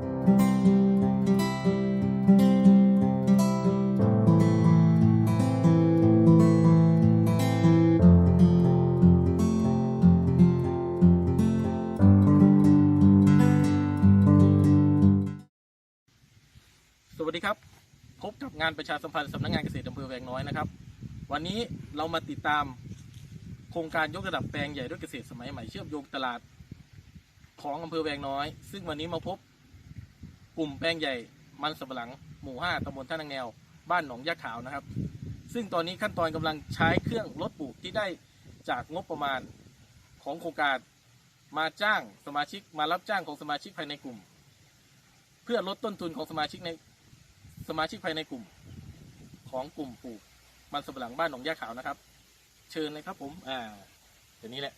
สวัสดีครับ พบกับงานประชาสัมพันธ์สำนักงานเกษตรอำเภอแวงน้อยนะครับ วันนี้เรามาติดตามโครงการยกระดับแปลงใหญ่ด้วยเกษตรสมัยใหม่เชื่อมโยงตลาดของอำเภอแวงน้อย ซึ่งวันนี้มาพบ กลุ่มแปลงใหญ่มันสำปะหลังหมู่ 5ตำบลท่านังแนว บ้านหนองยะขาวนะครับ ซึ่งตอนนี้ขั้นตอนกำลังใช้เครื่องรถปลูกที่ได้จากงบประมาณของโครงการมาจ้างสมาชิกมารับจ้างของสมาชิกภายในกลุ่ม เพื่อลดต้นทุนของสมาชิกในสมาชิกภายในกลุ่ม ของกลุ่มปลูกมันสำปะหลังบ้านหนองยาขาวนะครับ เชิญเลยครับผมอ่าเดี๋ยวนี้แหละ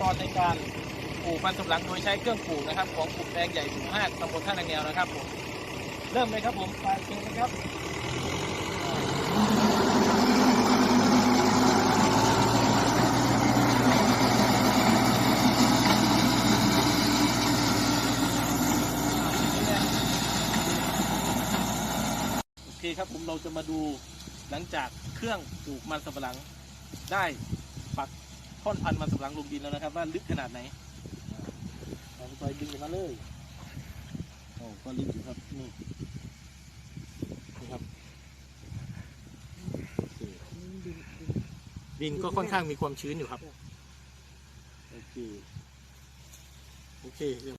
ตอนในการปลูกมันสำปะหลังโดยใช้เครื่องปลูกนะครับ ของกลุ่มแปลงใหญ่หมู่ห้าตำบลท่านางแงวนะครับผมเริ่มเลยครับผมไปเชิญเลยครับโอเคครับผมเราจะมาดูหลังจากเครื่องปลูกมันสำปะหลังได้ปัก ท่อนพันธุ์มันสำปะหลังลงดินแล้วนะครับ ว่าลึกขนาดไหนเราไปดึงออกมาเลยโอ้ก็ลึกอยู่ครับนี่นี่ครับโอเคดินก็ค่อนข้างมีความชื้นอยู่ครับ โอเค โอเคเดี๋ยว